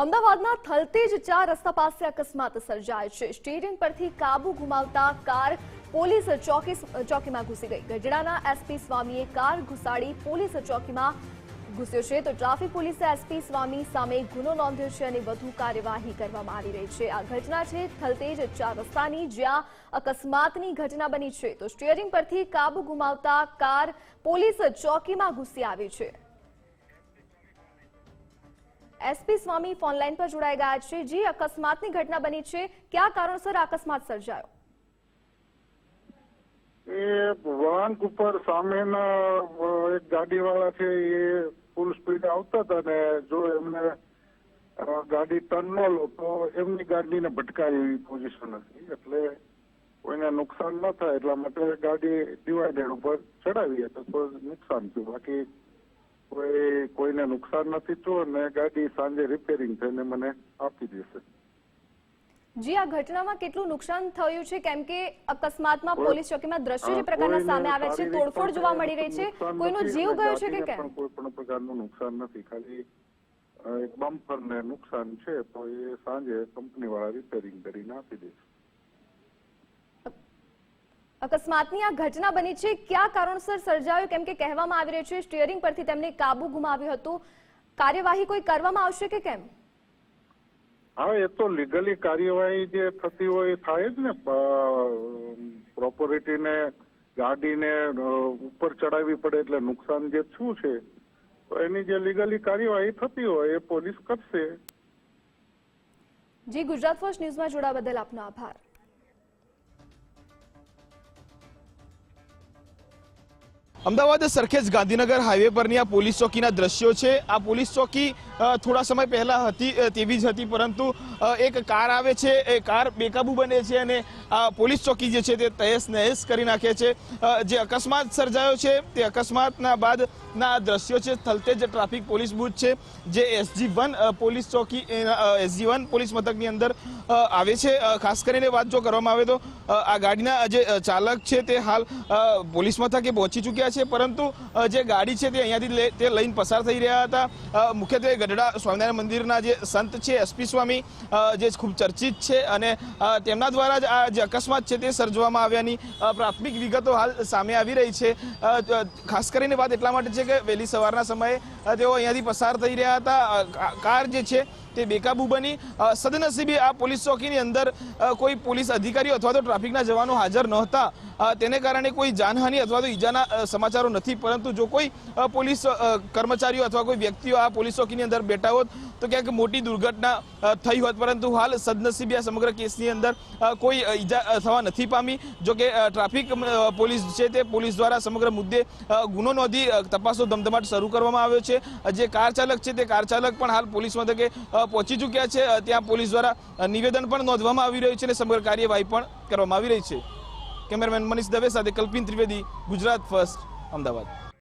અમદાવાદના થલતેજ ચાર રસ્તા પાસે અકસ્માત સર્જાય છે. સ્ટીરિંગ પરથી કાબુ ગુમાવતા કાર પોલીસ ચોકી ચોકીમાં ઘૂસી ગઈ. ગઢડાના એસપી સ્વામીએ કાર ઘુસાડી પોલીસ ચોકીમાં ઘૂસ્યો છે. તો ટ્રાફિક પોલીસે એસપી સ્વામી સામે ગુનો નોંધ્યો છે અને વધુ કાર્યવાહી કરવામાં આવી રહી છે. આ ઘટના છે થલતેજ ચાર રસ્તાની, જ્યાં અકસ્માતની ઘટના બની છે. તો સ્ટીયરિંગ પરથી કાબુ ગુમાવતા કાર પોલીસ ચોકીમાં ઘૂસી આવી છે. એસપી સ્વામી ફોનલાઈન પર જોડાઈ ગયા છે. જી, અકસ્માતની ઘટના બની છે. કયા કારણોસર અકસ્માત સર્જાયો? એ વળાંક ઉપર સામેના એક ગાડીવાળા છે એ ફૂલ સ્પીડ આવતા હતા ને જો એમને ગાડી ટર્ન ન લો તો એમની ગાડીને ભટકાય એવી પોઝિશન હતી. એટલે કોઈને નુકસાન ન થાય એટલા માટે ગાડી ડિવાઈડર ઉપર ચડાવી તો નુકસાન થયું. બાકી કોઈ કોઈને નુકસાન નથી થયું અને ગાડી સાંજે રિપેરિંગ થઈને મને આપી દેશે. જી આ ઘટનામાં કેટલું નુકસાન થયું છે? કેમ કે અકસ્માતમાં પોલીસ ચોકીમાં દ્રશ્યો જે પ્રકારના સામે આવ્યા છે તોડફોડ જોવા મળી રહી છે. કોઈનો જીવ ગયો છે કે કેમ? કોઈ પણ પ્રકારનું નુકસાન નથી. ખાલી એક બમ્પર ને નુકસાન છે તો એ સાંજે કંપની વાળા રિપેરિંગ કરીને આપી દેશે. અકસ્માતની આ ઘટના બની છે. કયા કારણોસર સર્જાયો? કેમ કે કહેવામાં આવી રહ્યું છે સ્ટીયરિંગ પરથી તેમને કાબુ ગુમાવ્યું હતું. કાર્યવાહી કોઈ કરવામાં આવશે કે કેમ? હા એ તો લીગલી કાર્યવાહી જે થતી હોય થાય જ ને. પ્રોપર્ટીને ગાડીને ઉપર ચડાવવી પડે એટલે નુકસાન જે શું છે તો એની જે લીગલી કાર્યવાહી થતી હોય એ પોલીસ કરશે. જી ગુજરાત ફર્સ્ટ ન્યૂઝમાં જોડાવા બદલ આપનો આભાર. અમદાવાદ સરખેજ ગાંધીનગર હાઈવે પરની આ પોલીસ ચોકીના દ્રશ્યો છે. આ પોલીસ ચોકી થોડા સમય પહેલા હતી તેવી જ હતી, પરંતુ એક કાર આવે છે, એ કાર બેકાબુ બને છે અને આ પોલીસ ચોકી જે છે તે તહેસ નહેસ કરી નાખે છે. જે અકસ્માત સર્જાયો છે, તે અકસ્માતના બાદના દ્રશ્યો છે, થલતેજ ટ્રાફિક પોલીસ બૂથ છે, જે એસજી વન પોલીસ ચોકી એસજી વન પોલીસ મથકની અંદર આવે છે. ખાસ કરીને વાત જો કરવામાં આવે તો આ ગાડીના જે ચાલક છે તે હાલ પોલીસ મથકે પહોંચી ચૂક્યા છે, પરંતુ જે ગાડી છે તે અહીંયાથી તે લઈને પસાર થઈ રહ્યા હતા. મુખ્યત્વે ગઢડા સ્વામિનારાયણ મંદિરના જે સંત છે એસપી સ્વામી જે ખૂબ ચર્ચિત છે અને તેમના દ્વારા જ આ જે અકસ્માત છે તે સર્જવામાં આવ્યાની પ્રાથમિક વિગતો હાલ સામે આવી રહી છે. ખાસ કરીને વાત એટલા માટે છે કે વહેલી સવારના સમયે તેઓ અહીંયાથી પસાર થઈ રહ્યા હતા. કાર જે છે તે બેકાબુ બની. સદનસીબે આ પોલીસ ચોકીની અંદર કોઈ પોલીસ અધિકારીઓ અથવા તો ટ્રાફિકના જવાનો હાજર નહોતા. તેને કારણે કોઈ જાનહાનિ અથવા તો ઈજાના સમાચારો નથી. પરંતુ જો કોઈ પોલીસ કર્મચારીઓ અથવા કોઈ વ્યક્તિઓ આ પોલીસ ચોકીની અંદર બેઠા હોત તો ક્યાંક મોટી દુર્ઘટના થઈ હોત. પરંતુ હાલ સદનસીબે આ સમગ્ર કેસની અંદર કોઈ ઈજા થવા નથી પામી. જો કે ટ્રાફિક પોલીસ છે તે પોલીસ દ્વારા સમગ્ર મુદ્દે ગુનો નોંધી તપાસનો ધમધમાટ શરૂ કરવામાં આવ્યો છે. જે કાર ચાલક છે તે કાર ચાલક પણ હાલ પોલીસ મથકે પહોંચી ચૂક્યા છે. ત્યાં પોલીસ દ્વારા નિવેદન પણ નોંધવામાં આવી રહ્યું છે અને સમગ્ર કાર્યવાહી પણ કરવામાં આવી રહી છે. કેમેરામેન મનીષ દવે સાથે કલ્પિન ત્રિવેદી, ગુજરાત ફર્સ્ટ, અમદાવાદ.